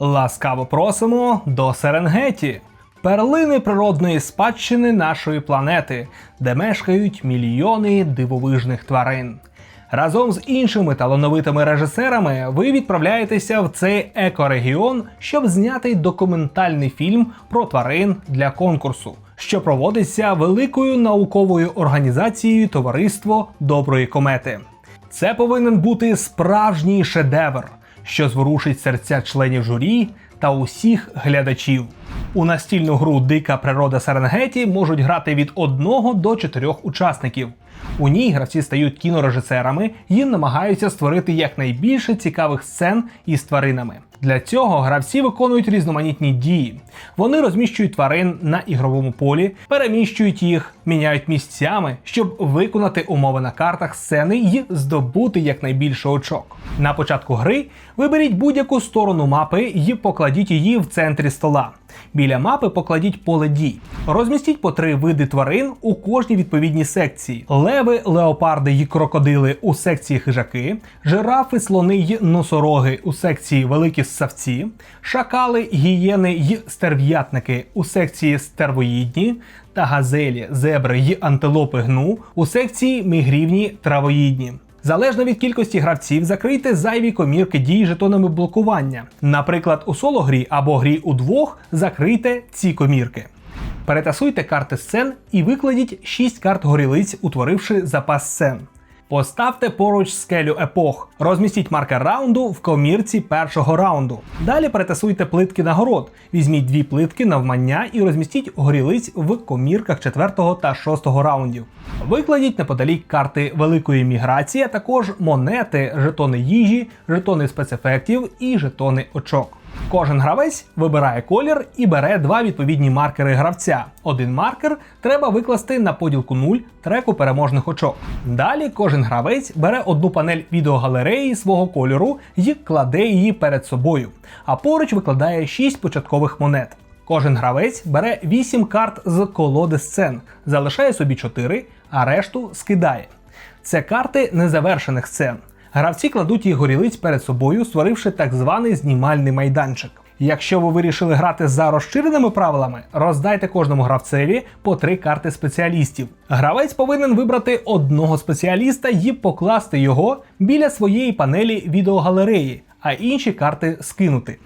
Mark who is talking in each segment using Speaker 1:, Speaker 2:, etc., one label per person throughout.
Speaker 1: Ласкаво просимо до Серенгеті, перлини природної спадщини нашої планети, де мешкають мільйони дивовижних тварин. Разом з іншими талановитими режисерами ви відправляєтеся в цей екорегіон, щоб зняти документальний фільм про тварин для конкурсу, що проводиться великою науковою організацією Товариство Доброї комети. Це повинен бути справжній шедевр, що зворушить серця членів журі та усіх глядачів. У настільну гру Дика природа Серенгеті можуть грати від 1 до 4 учасників. У ній гравці стають кінорежисерами і намагаються створити якнайбільше цікавих сцен із тваринами. Для цього гравці виконують різноманітні дії. Вони розміщують тварин на ігровому полі, переміщують їх, міняють місцями, щоб виконати умови на картах сцени і здобути якнайбільше очок. На початку гри виберіть будь-яку сторону мапи і покладіть її в центрі стола. Біля мапи покладіть поле дій. Розмістіть по три види тварин у кожній відповідній секції: леви, леопарди й крокодили у секції хижаки, жирафи, слони й носороги у секції великі ссавці, шакали, гієни й стерв'ятники у секції стервоїдні. Та газелі, зебри й антилопи гну у секції мігрівні травоїдні. Залежно від кількості гравців, закрийте зайві комірки дій жетонами блокування. Наприклад, у соло грі або грі у двох закрийте ці комірки. Перетасуйте карти сцен і викладіть 6 карт горілиць, утворивши запас сцен. Поставте поруч скелю епох. Розмістіть маркер раунду в комірці першого раунду. Далі перетасуйте плитки нагород. Візьміть дві плитки навмання і розмістіть горілиць в комірках 4 та 6 раундів. Викладіть неподалік карти великої міграції, а також монети, жетони їжі, жетони спецефектів і жетони очок. Кожен гравець вибирає колір і бере два відповідні маркери гравця. Один маркер треба викласти на поділку 0 треку переможних очок. Далі кожен гравець бере одну панель відеогалереї свого кольору і кладе її перед собою, а поруч викладає 6 початкових монет. Кожен гравець бере 8 карт з колоди сцен, залишає собі 4, а решту скидає. Це карти незавершених сцен. Гравці кладуть їх горілиць перед собою, створивши так званий знімальний майданчик. Якщо ви вирішили грати за розширеними правилами, роздайте кожному гравцеві по три карти спеціалістів. Гравець повинен вибрати одного спеціаліста і покласти його біля своєї панелі відеогалереї, а інші карти скинути.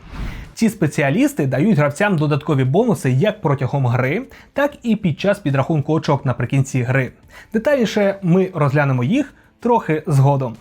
Speaker 1: Ці спеціалісти дають гравцям додаткові бонуси як протягом гри, так і під час підрахунку очок наприкінці гри. Детальніше ми розглянемо їх трохи згодом.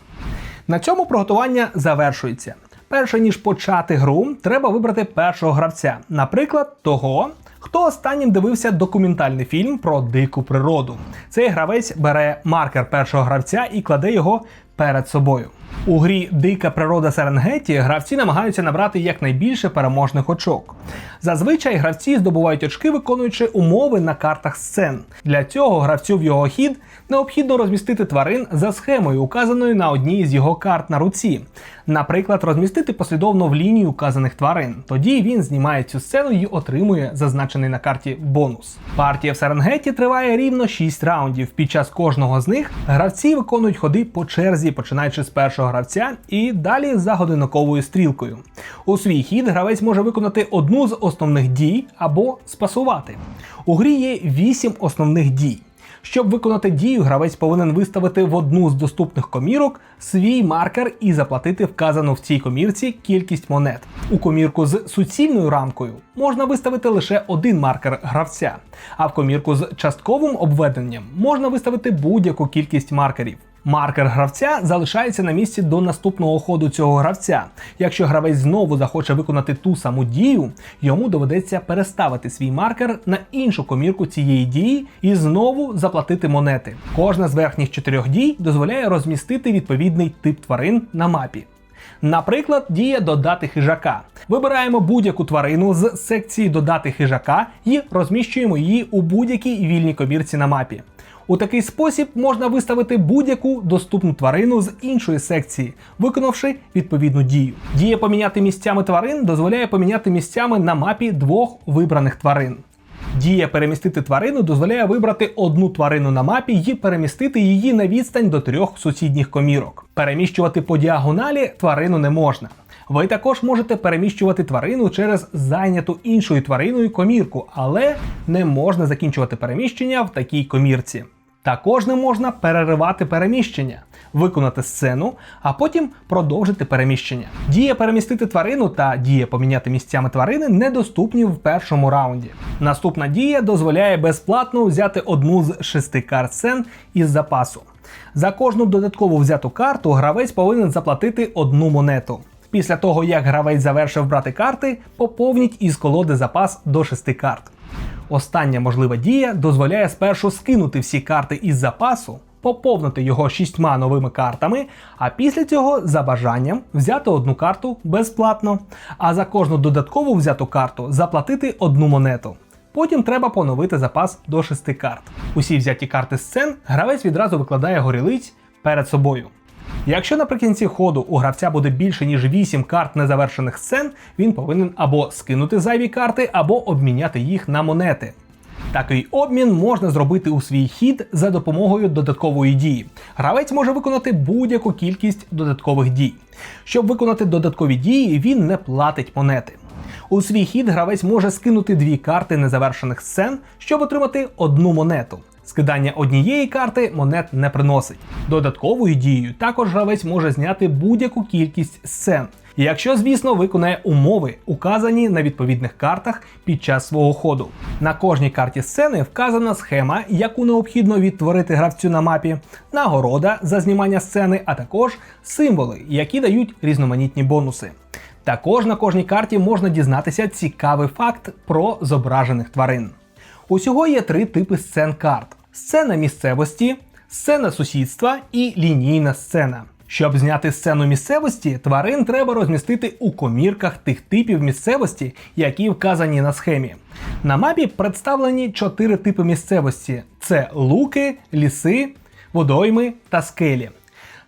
Speaker 1: На цьому приготування завершується. Перше ніж почати гру, треба вибрати першого гравця, наприклад, того, хто останнім дивився документальний фільм про дику природу. Цей гравець бере маркер першого гравця і кладе його перед собою. У грі Дика природа Серенгеті гравці намагаються набрати якнайбільше переможних очок. Зазвичай гравці здобувають очки, виконуючи умови на картах сцен. Для цього гравцю в його хід необхідно розмістити тварин за схемою, указаною на одній з його карт на руці. Наприклад, розмістити послідовно в лінії указаних тварин. Тоді він знімає цю сцену і отримує зазначений на карті бонус. Партія в Серенгеті триває рівно 6 раундів. Під час кожного з них гравці виконують ходи по черзі, починаючи з першого гравця і далі за годинниковою стрілкою. У свій хід гравець може виконати одну з основних дій або спасувати. У грі є 8 основних дій. Щоб виконати дію, гравець повинен виставити в одну з доступних комірок свій маркер і заплатити вказану в цій комірці кількість монет. У комірку з суцільною рамкою можна виставити лише один маркер гравця, а в комірку з частковим обведенням можна виставити будь-яку кількість маркерів. Маркер гравця залишається на місці до наступного ходу цього гравця. Якщо гравець знову захоче виконати ту саму дію, йому доведеться переставити свій маркер на іншу комірку цієї дії і знову заплатити монети. Кожна з верхніх чотирьох дій дозволяє розмістити відповідний тип тварин на мапі. Наприклад, дія додати хижака. Вибираємо будь-яку тварину з секції додати хижака і розміщуємо її у будь-якій вільній комірці на мапі. У такий спосіб можна виставити будь-яку доступну тварину з іншої секції, виконавши відповідну дію. Дія поміняти місцями тварин дозволяє поміняти місцями на мапі двох вибраних тварин. Дія перемістити тварину дозволяє вибрати одну тварину на мапі і перемістити її на відстань до трьох сусідніх комірок. Переміщувати по діагоналі тварину не можна. Ви також можете переміщувати тварину через зайняту іншою твариною комірку, але не можна закінчувати переміщення в такій комірці. Також не можна переривати переміщення, виконати сцену, а потім продовжити переміщення. Дія перемістити тварину та дія поміняти місцями тварини недоступні в першому раунді. Наступна дія дозволяє безплатно взяти одну з шести карт сцен із запасу. За кожну додаткову взяту карту гравець повинен заплатити одну монету. Після того, як гравець завершив брати карти, поповніть із колоди запас до 6 карт. Остання можлива дія дозволяє спершу скинути всі карти із запасу, поповнити його шістьма новими картами, а після цього за бажанням взяти одну карту безплатно, а за кожну додаткову взяту карту заплатити одну монету. Потім треба поновити запас до 6 карт. Усі взяті карти з сцен гравець відразу викладає горілиць перед собою. Якщо наприкінці ходу у гравця буде більше ніж 8 карт незавершених сцен, він повинен або скинути зайві карти, або обміняти їх на монети. Такий обмін можна зробити у свій хід за допомогою додаткової дії. Гравець може виконати будь-яку кількість додаткових дій. Щоб виконати додаткові дії, він не платить монети. У свій хід гравець може скинути дві карти незавершених сцен, щоб отримати одну монету. Скидання однієї карти монет не приносить. Додатковою дією також гравець може зняти будь-яку кількість сцен, якщо, звісно, виконає умови, указані на відповідних картах під час свого ходу. На кожній карті сцени вказана схема, яку необхідно відтворити гравцю на мапі, нагорода за знімання сцени, а також символи, які дають різноманітні бонуси. Також на кожній карті можна дізнатися цікавий факт про зображених тварин. Усього є три типи сцен карт: сцена місцевості, сцена сусідства і лінійна сцена. Щоб зняти сцену місцевості, тварин треба розмістити у комірках тих типів місцевості, які вказані на схемі. На мапі представлені чотири типи місцевості: це луки, ліси, водойми та скелі.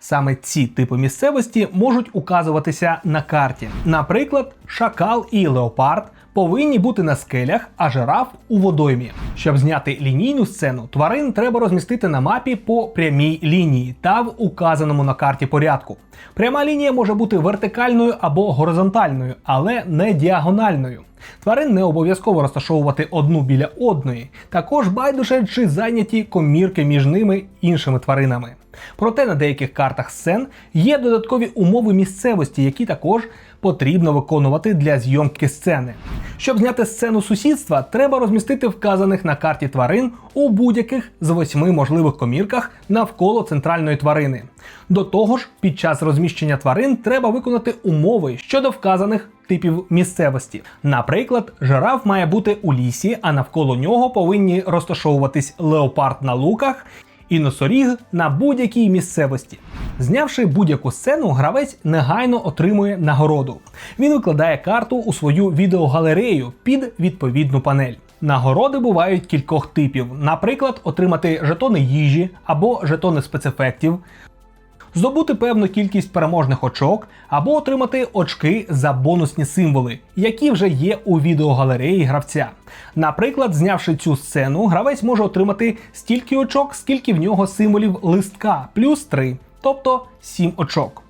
Speaker 1: Саме ці типи місцевості можуть указуватися на карті. Наприклад, шакал і леопард повинні бути на скелях, а жираф у водоймі. Щоб зняти лінійну сцену, тварин треба розмістити на мапі по прямій лінії та в указаному на карті порядку. Пряма лінія може бути вертикальною або горизонтальною, але не діагональною. Тварин не обов'язково розташовувати одну біля одної, також байдуже чи зайняті комірки між ними іншими тваринами. Проте на деяких картах сцен є додаткові умови місцевості, які також потрібно виконувати для зйомки сцени. Щоб зняти сцену сусідства, треба розмістити вказаних на карті тварин у будь-яких з восьми можливих комірках навколо центральної тварини. До того ж, під час розміщення тварин треба виконати умови щодо вказаних типів місцевості. Наприклад, жираф має бути у лісі, а навколо нього повинні розташовуватись леопард на луках і носоріг на будь-якій місцевості. Знявши будь-яку сцену, гравець негайно отримує нагороду. Він викладає карту у свою відеогалерею під відповідну панель. Нагороди бувають кількох типів, наприклад, отримати жетони їжі або жетони спецефектів, здобути певну кількість переможних очок або отримати очки за бонусні символи, які вже є у відеогалереї гравця. Наприклад, знявши цю сцену, гравець може отримати стільки очок, скільки в нього символів листка, плюс 3, тобто 7 очок.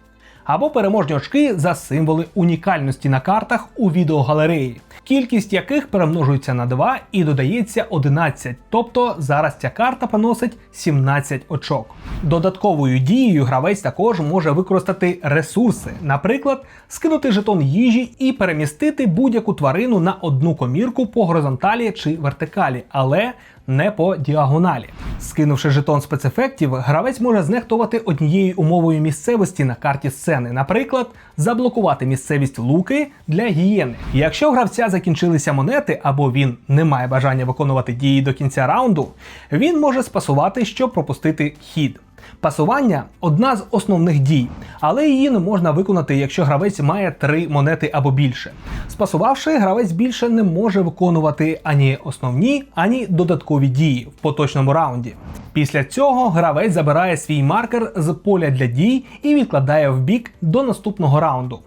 Speaker 1: Або переможні очки за символи унікальності на картах у відеогалереї, кількість яких перемножується на 2 і додається 11, тобто зараз ця карта приносить 17 очок. Додатковою дією гравець також може використати ресурси, наприклад, скинути жетон їжі і перемістити будь-яку тварину на одну комірку по горизонталі чи вертикалі, але не по діагоналі. Скинувши жетон спецефектів, гравець може знехтувати однією умовою місцевості на карті сцени, наприклад, заблокувати місцевість луки для гієни. Якщо у гравця закінчилися монети або він не має бажання виконувати дії до кінця раунду, він може спасувати, щоб пропустити хід. Пасування одна з основних дій, але її не можна виконати, якщо гравець має три монети або більше. Спасувавши, гравець більше не може виконувати ані основні, ані додаткові дії в поточному раунді. Після цього гравець забирає свій маркер з поля для дій і відкладає в бік до наступного раунду.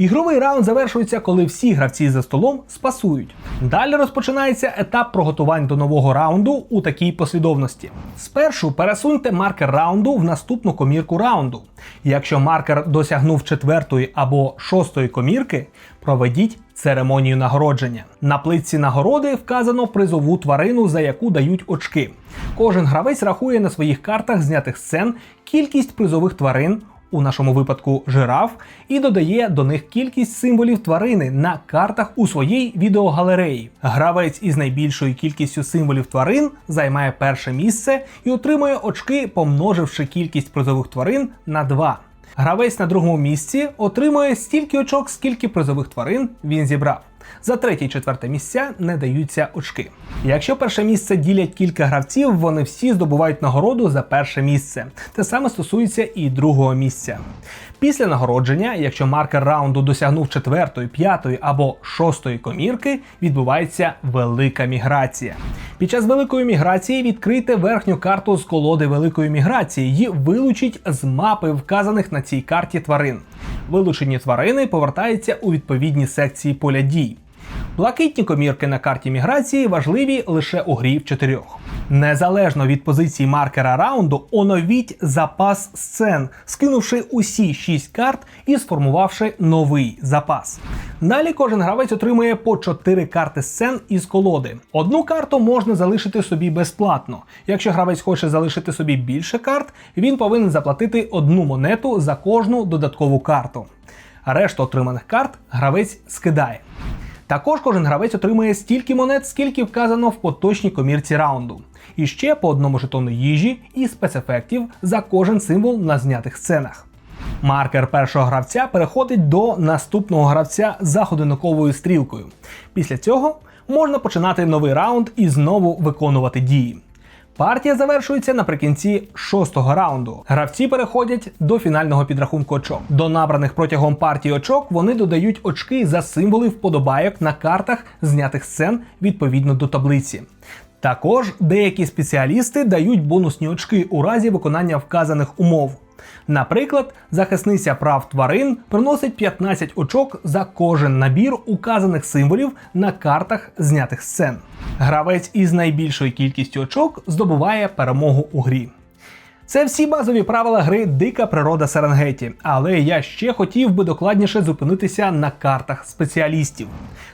Speaker 1: Ігровий раунд завершується, коли всі гравці за столом спасують. Далі розпочинається етап приготувань до нового раунду у такій послідовності. Спершу пересуньте маркер раунду в наступну комірку раунду. Якщо маркер досягнув четвертої або шостої комірки, проведіть церемонію нагородження. На плитці нагороди вказано призову тварину, за яку дають очки. Кожен гравець рахує на своїх картах знятих сцен кількість призових тварин. У нашому випадку жираф, і додає до них кількість символів тварини на картах у своїй відеогалереї. Гравець із найбільшою кількістю символів тварин займає перше місце і отримує очки, помноживши кількість призових тварин на 2. Гравець на другому місці отримує стільки очок, скільки призових тварин він зібрав. За третє і четверте місця не даються очки. Якщо перше місце ділять кілька гравців, вони всі здобувають нагороду за перше місце. Те саме стосується і другого місця. Після нагородження, якщо маркер раунду досягнув четвертої, п'ятої або шостої комірки, відбувається велика міграція. Під час великої міграції відкрийте верхню карту з колоди великої міграції і вилучіть з мапи вказаних на цій карті тварин. Вилучені тварини повертаються у відповідні секції поля дій. Блакитні комірки на карті міграції важливі лише у грі в чотирьох. Незалежно від позиції маркера раунду, оновіть запас сцен, скинувши усі 6 карт і сформувавши новий запас. Далі кожен гравець отримує по 4 карти сцен із колоди. Одну карту можна залишити собі безплатно. Якщо гравець хоче залишити собі більше карт, він повинен заплатити одну монету за кожну додаткову карту. Решту отриманих карт гравець скидає. Також кожен гравець отримує стільки монет, скільки вказано в поточній комірці раунду. І ще по одному жетону їжі і спецефектів за кожен символ на знятих сценах. Маркер першого гравця переходить до наступного гравця за годинниковою стрілкою. Після цього можна починати новий раунд і знову виконувати дії. Партія завершується наприкінці шостого раунду. Гравці переходять до фінального підрахунку очок. До набраних протягом партії очок вони додають очки за символи вподобайок на картах знятих сцен відповідно до таблиці. Також деякі спеціалісти дають бонусні очки у разі виконання вказаних умов. Наприклад, захисниця прав тварин приносить 15 очок за кожен набір указаних символів на картах знятих сцен. Гравець із найбільшою кількістю очок здобуває перемогу у грі. Це всі базові правила гри Дика природа Серенгеті, але я ще хотів би докладніше зупинитися на картах спеціалістів.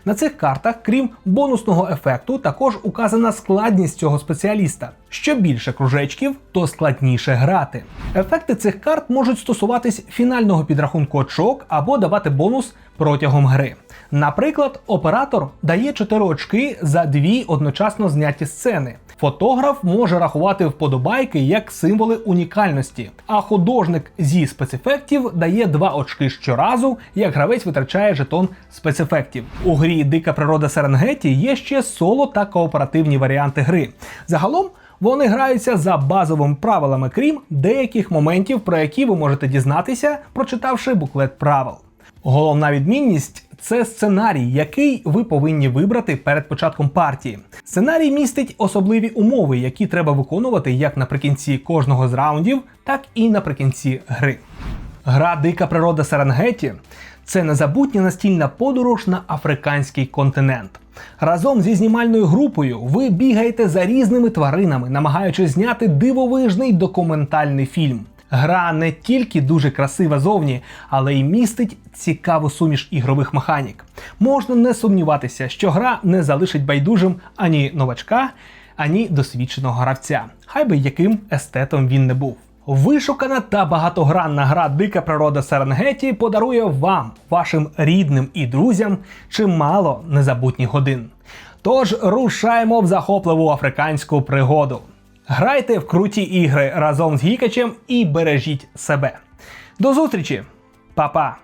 Speaker 1: На цих картах, крім бонусного ефекту, також указана складність цього спеціаліста. Що більше кружечків, то складніше грати. Ефекти цих карт можуть стосуватись фінального підрахунку очок або давати бонус протягом гри. Наприклад, оператор дає 4 очки за дві одночасно зняті сцени. Фотограф може рахувати вподобайки як символи унікальності, а художник зі спецефектів дає 2 очки щоразу, як гравець витрачає жетон спецефектів. У грі Дика природа Серенгеті є ще соло та кооперативні варіанти гри. Загалом. Вони граються за базовими правилами, крім деяких моментів, про які ви можете дізнатися, прочитавши буклет правил. Головна відмінність це сценарій, який ви повинні вибрати перед початком партії. Сценарій містить особливі умови, які треба виконувати як наприкінці кожного з раундів, так і наприкінці гри. Гра Дика природа Серенгеті це незабутня настільна подорож на африканський континент. Разом зі знімальною групою ви бігаєте за різними тваринами, намагаючись зняти дивовижний документальний фільм. Гра не тільки дуже красива зовні, але й містить цікаву суміш ігрових механік. Можна не сумніватися, що гра не залишить байдужим ані новачка, ані досвідченого гравця, хай би яким естетом він не був. Вишукана та багатогранна гра Дика природа Серенгеті подарує вам, вашим рідним і друзям, чимало незабутніх годин. Тож рушаємо в захопливу африканську пригоду. Грайте в круті ігри разом з Гікачем і бережіть себе. До зустрічі, Па-па!